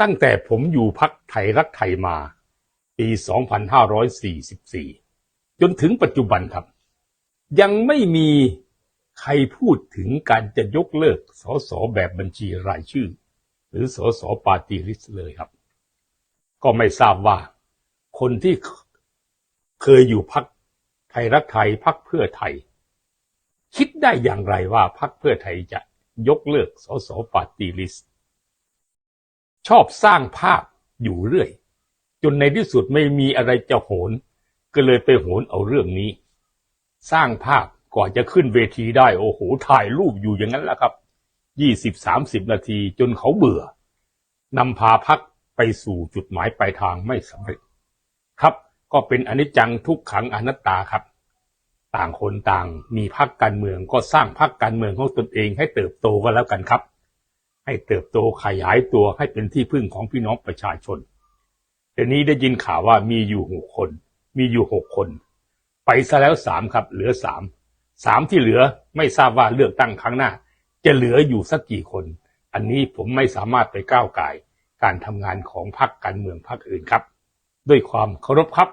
ตั้งแต่ผมอยู่พักไทยรักไทยมา ปี 2544 จนถึงปัจจุบันครับ ยังไม่มีใครพูดถึงการจะยกเลิกสสแบบบัญชีรายชื่อ หรือสสปาร์ตี้ลิสเลยครับ ก็ไม่ทราบว่า คนที่เคยอยู่พักไทยรักไทยพักเพื่อไทย คิดได้อย่างไรว่าพักเพื่อไทยจะยกเลิกสสปาร์ตี้ลิสต์ ชอบสร้างภาพอยู่เรื่อย จนในที่สุดไม่มีอะไรจะโหน ก็เลยไปโหนเอาเรื่องนี้ สร้างภาพก่อนจะขึ้นเวทีได้ โอ้โห ถ่ายรูปอยู่อย่างนั้นแหละครับยี่สิบสามสิบนาทีจนเขาเบื่อนำพาพักไปสู่จุดหมายปลายทางไม่สำเร็จ ครับ ก็เป็นอนิจจังทุกขังอนัตตาครับ ต่างคนต่างมีพักการเมืองก็สร้างพักการเมืองของตนเองให้เติบโตก็แล้วกันครับ ให้เติบโตขยายตัวให้เป็นที่พึ่งของพี่น้องประชาชนแต่นี้ได้ยินข่าวว่ามีอยู่หกคน มีอยู่หกคน ไปซะแล้วสามครับ เหลือสามสามที่เหลือไม่ทราบว่าเลือกตั้งครั้งหน้า จะเหลืออยู่สักกี่คน อันนี้ผมไม่สามารถไปก้าวไก่การทำงานของพรรคการเมืองพรรคอื่นครับ ด้วยความเคารพครับ